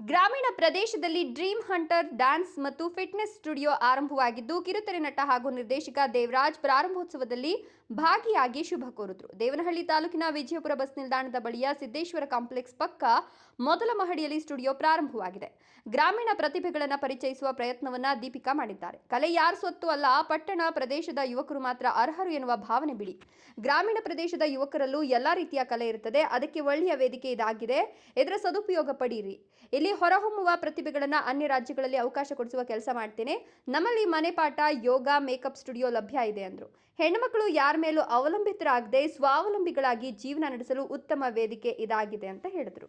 ಗ್ರಾಮೀಣ ಪ್ರದೇಶದಲ್ಲಿ dream hunter, dance ಮತ್ತು ಫಿಟ್ನೆಸ್ ಸ್ಟುಡಿಯೋ ಆರಂಭವಾಗಿದ್ದು, ಕಿರುತೆರೆ ನಟ ಹಾಗೂ ನಿರ್ದೇಶಕ ದೇವರಾಜ್ ಪ್ರಾರಂಭೋತ್ಸವದಲ್ಲಿ ಭಾಗಿಯಾಗಿ ಶುಭ ಕೋರಿದ್ರು. ದೇವನಹಳ್ಳಿ ತಾಲೂಕಿನ ವಿಜಯಪುರ ಬಸ್ ನಿಲ್ದಾಣದ ಬಳಿಯ ಸಿದ್ದೇಶ್ವರ ಕಾಂಪ್ಲೆಕ್ಸ್ ಪಕ್ಕ ಮೊದಲ ಮಹಡಿಯಲ್ಲಿ ಸ್ಟುಡಿಯೋ ಪ್ರಾರಂಭವಾಗಿದೆ. ಗ್ರಾಮೀಣ ಪ್ರತಿಭೆಗಳನ್ನು ಪರಿಚಯಿಸುವ ಪ್ರಯತ್ನವನ್ನ ದೀಪಿಕಾ ಮಾಡಿದ್ದಾರೆ. ಕಲೆ ಯಾರ ಸ್ವತ್ತು ಅಲ್ಲ, ಪಟ್ಟಣ ಪ್ರದೇಶದ ಯುವಕರು ಮಾತ್ರ ಅರ್ಹರು ಎನ್ನುವ ಭಾವನೆ ಬಿಡಿ. ಗ್ರಾಮೀಣ ಪ್ರದೇಶದ ಯುವಕರಲ್ಲೂ ಎಲ್ಲಾ ರೀತಿಯ ಕಲೆ ಇರುತ್ತದೆ. ಅದಕ್ಕೆ ಒಳ್ಳೆಯ ವೇದಿಕೆ ಇದಾಗಿದೆ. ಇದರ ಸದುಪಯೋಗ ಪಡೀರಿ. ಇಲ್ಲಿ ಹೊರಹೊಮ್ಮುವ ಪ್ರತಿಭೆಗಳನ್ನ ಅನ್ಯ ರಾಜ್ಯಗಳಲ್ಲಿ ಅವಕಾಶ ಕೊಡಿಸುವ ಕೆಲಸ ಮಾಡ್ತೇನೆ. ನಮ್ಮಲ್ಲಿ ಮನೆ ಪಾಠ, ಯೋಗ, ಮೇಕಪ್ ಸ್ಟುಡಿಯೋ ಲಭ್ಯ ಇದೆ ಅಂದ್ರು. ಹೆಣ್ಣುಮಕ್ಕಳು ಯಾರ ಮೇಲೂ ಅವಲಂಬಿತರಾಗದೆ ಸ್ವಾವಲಂಬಿಗಳಾಗಿ ಜೀವನ ನಡೆಸಲು ಉತ್ತಮ ವೇದಿಕೆ ಇದಾಗಿದೆ ಅಂತ ಹೇಳಿದರು.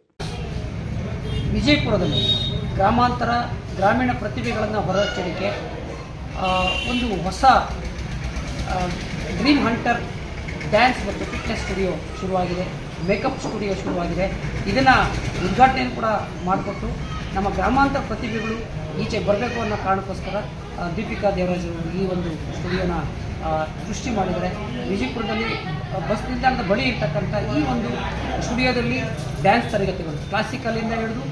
ವಿಜಯಪುರದಲ್ಲಿ ಗ್ರಾಮಾಂತರ ಗ್ರಾಮೀಣ ಪ್ರತಿಭೆಗಳನ್ನು ಹೊರಹಚ್ಚಲಿಕ್ಕೆ ಒಂದು ಹೊಸ ಡ್ರೀಮ್ ಹಂಟರ್ ಡ್ಯಾನ್ಸ್ ಮತ್ತು ಫಿಟ್ನೆಸ್ ಸ್ಟುಡಿಯೋ ಶುರುವಾಗಿದೆ ಮೇಕಪ್ ಸ್ಟುಡಿಯೋ ಶುರುವಾಗಿದೆ. ಇದನ್ನು ಉದ್ಘಾಟನೆಯನ್ನು ಕೂಡ ಮಾಡಿಕೊಟ್ಟು ನಮ್ಮ ಗ್ರಾಮಾಂತರ ಪ್ರತಿಭೆಗಳು ಈಚೆ ಬರಬೇಕು ಅನ್ನೋ ಕಾರಣಕ್ಕೋಸ್ಕರ ದೀಪಿಕಾ ದೇವರಾಜ್ ಅವರು ಈ ಒಂದು ಸ್ಟುಡಿಯೋನ ಸೃಷ್ಟಿ ಮಾಡಿದ್ದಾರೆ. ವಿಜಯಪುರದಲ್ಲಿ ಬಸ್ ನಿಲ್ದಾಣದ ಬಳಿ ಇರ್ತಕ್ಕಂಥ ಈ ಒಂದು ಸ್ಟುಡಿಯೋದಲ್ಲಿ ಡ್ಯಾನ್ಸ್ ತರಗತಿಗಳು ಕ್ಲಾಸಿಕಲಿಂದ ಹಿಡಿದು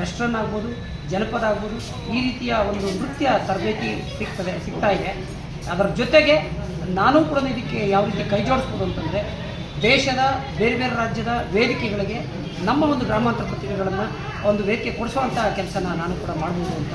ವೆಸ್ಟರ್ನ್ ಆಗ್ಬೋದು, ಜನಪದ ಆಗ್ಬೋದು, ಈ ರೀತಿಯ ಒಂದು ನೃತ್ಯ ತರಬೇತಿ ಸಿಗ್ತದೆ, ಸಿಗ್ತಾ ಇದೆ. ಅದರ ಜೊತೆಗೆ ನಾನು ಕೂಡ ಇದಕ್ಕೆ ಯಾವ ರೀತಿ ಕೈ ಜೋಡಿಸ್ಬೋದು ಅಂತಂದರೆ ದೇಶದ ಬೇರೆ ಬೇರೆ ರಾಜ್ಯದ ವೇದಿಕೆಗಳಿಗೆ ನಮ್ಮ ಒಂದು ಗ್ರಾಮಾಂತರ ಪತ್ರಿಕೆಗಳನ್ನು ಒಂದು ವೇದಿಕೆ ಕೊಡಿಸುವಂಥ ಕೆಲಸನ ನಾನು ಕೂಡ ಮಾಡ್ಬೋದು ಅಂತ